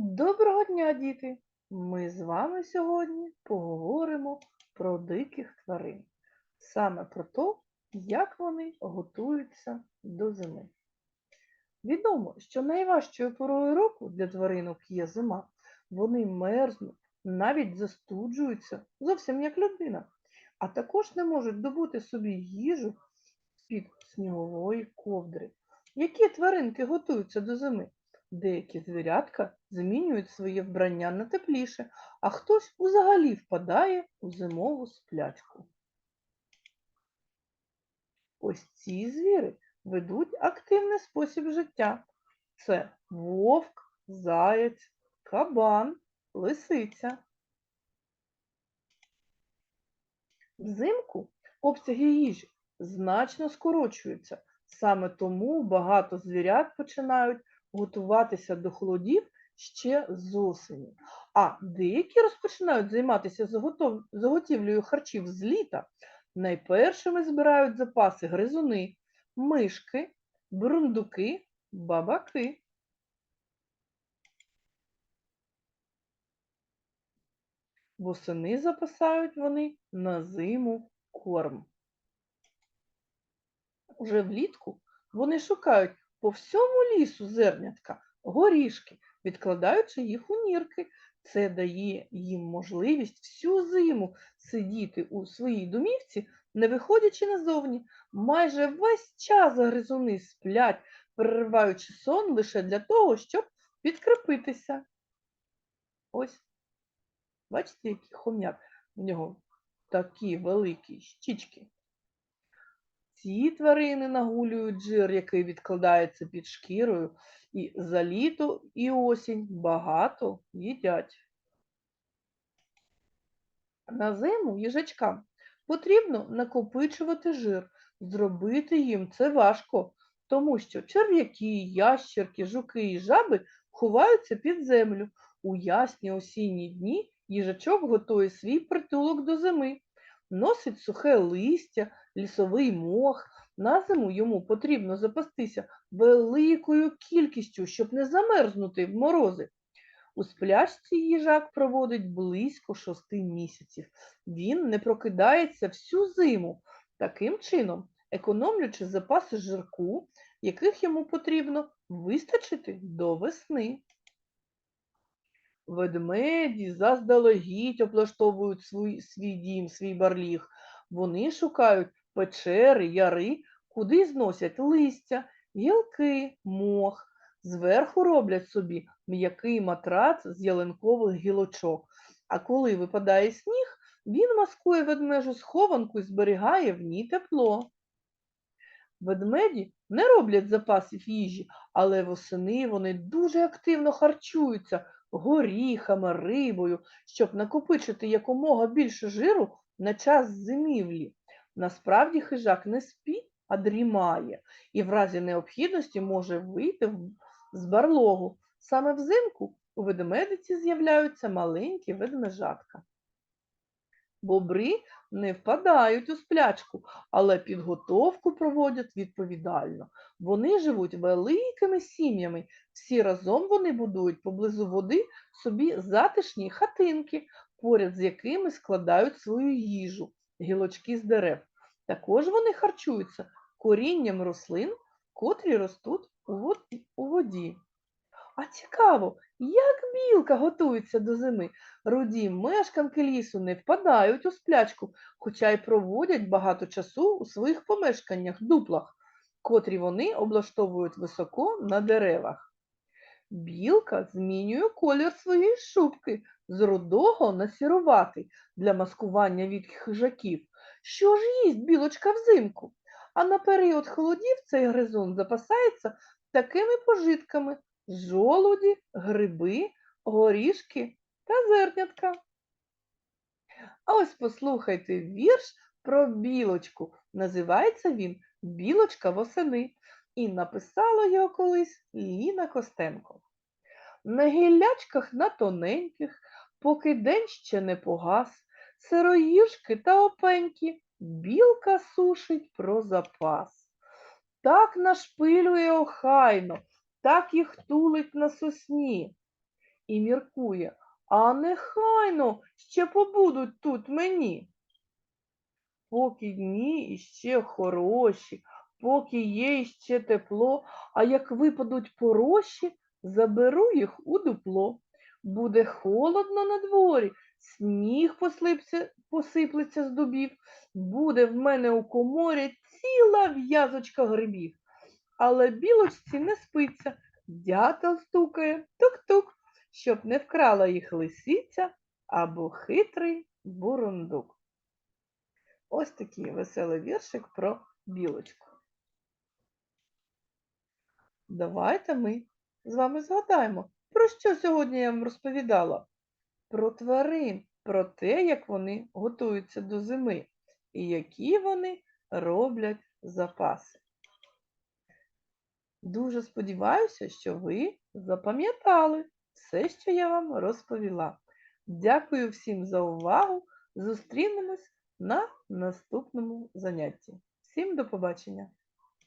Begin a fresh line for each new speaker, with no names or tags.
Доброго дня, діти! Ми з вами сьогодні поговоримо про диких тварин. Саме про те, як вони готуються до зими. Відомо, що найважчою порою року для тваринок є зима. Вони мерзнуть, навіть застуджуються, зовсім як людина, а також не можуть добути собі їжу з-під снігової ковдри. Які тваринки готуються до зими? Деякі звірятка змінюють своє вбрання на тепліше, а хтось взагалі впадає у зимову сплячку. Ось ці звіри ведуть активний спосіб життя. Це вовк, заєць, кабан, лисиця. Взимку обсяги їжі значно скорочуються. Саме тому багато звірят починають готуватися до холодів ще з осені. А деякі розпочинають займатися заготов... заготівлею харчів з літа. Найпершими збирають запаси гризуни, мишки, бурундуки, бабаки. Восени запасають вони на зиму корм. Уже влітку вони шукають по всьому лісу зернятка, горішки, відкладаючи їх у нірки. Це дає їм можливість всю зиму сидіти у своїй домівці, не виходячи назовні. Майже весь час гризуни сплять, перериваючи сон лише для того, щоб підкріпитися. Ось, бачите, який хом'як в нього такі великі щічки. Ці тварини нагулюють жир, який відкладається під шкірою, і за літо і осінь багато їдять. На зиму їжачкам потрібно накопичувати жир. Зробити їм це важко, тому що черв'яки, ящерки, жуки і жаби ховаються під землю. У ясні осінні дні їжачок готує свій притулок до зими, носить сухе листя, лісовий мох. На зиму йому потрібно запастися великою кількістю, щоб не замерзнути в морози. У сплячці їжак проводить близько шести місяців. Він не прокидається всю зиму, таким чином, економлячи запаси жирку, яких йому потрібно вистачити до весни. Ведмеді заздалегідь облаштовують свій, свій дім, свій барліг. Вони шукають печери, яри, куди зносять листя, гілки, мох. Зверху роблять собі м'який матрац з ялинкових гілочок. А коли випадає сніг, він маскує ведмежу схованку і зберігає в ній тепло. Ведмеді не роблять запасів їжі, але восени вони дуже активно харчуються горіхами, рибою, щоб накопичити якомога більше жиру на час зимівлі. Насправді хижак не спить, а дрімає, і в разі необхідності може вийти з барлогу. Саме взимку у ведмедиці з'являються маленькі ведмежатка. Бобри не впадають у сплячку, але підготовку проводять відповідально. Вони живуть великими сім'ями. Всі разом вони будують поблизу води собі затишні хатинки, поряд з якими складають свою їжу, гілочки з дерев. Також вони харчуються корінням рослин, котрі ростуть у воді. А цікаво, як білка готується до зими? Руді мешканки лісу не впадають у сплячку, хоча й проводять багато часу у своїх помешканнях, дуплах, котрі вони облаштовують високо на деревах. Білка змінює колір своєї шубки з рудого на сіруватий для маскування від хижаків. Що ж їсть білочка взимку? А на період холодів цей гризун запасається такими пожитками жолуді, гриби, горішки та зернятка. А ось послухайте вірш про білочку. Називається він Білочка восени. І написала його колись Ліна Костенко. На гіллячках на тоненьких, поки день ще не погас, сироїжки та опеньки білка сушить про запас. Так нашпилює охайно, так їх тулить на сосні. і міркує, а нехайно ще побудуть тут мені. Поки дні іще хороші, поки є іще тепло, а як випадуть порожчі, заберу їх у дупло. Буде холодно на дворі, сніг послипся, посиплеться з дубів, буде в мене у коморі ціла в'язочка грибів. Але білочці не спиться, дятел стукає тук-тук, щоб не вкрала їх лисиця або хитрий бурундук. Ось такий веселий віршик про білочку. Давайте ми з вами згадаємо, про що сьогодні я вам розповідала? Про тварин, про те, як вони готуються до зими і які вони роблять запаси. Дуже сподіваюся, що ви запам'ятали все, що я вам розповіла. Дякую всім за увагу. Зустрінемось на наступному занятті. Всім до побачення!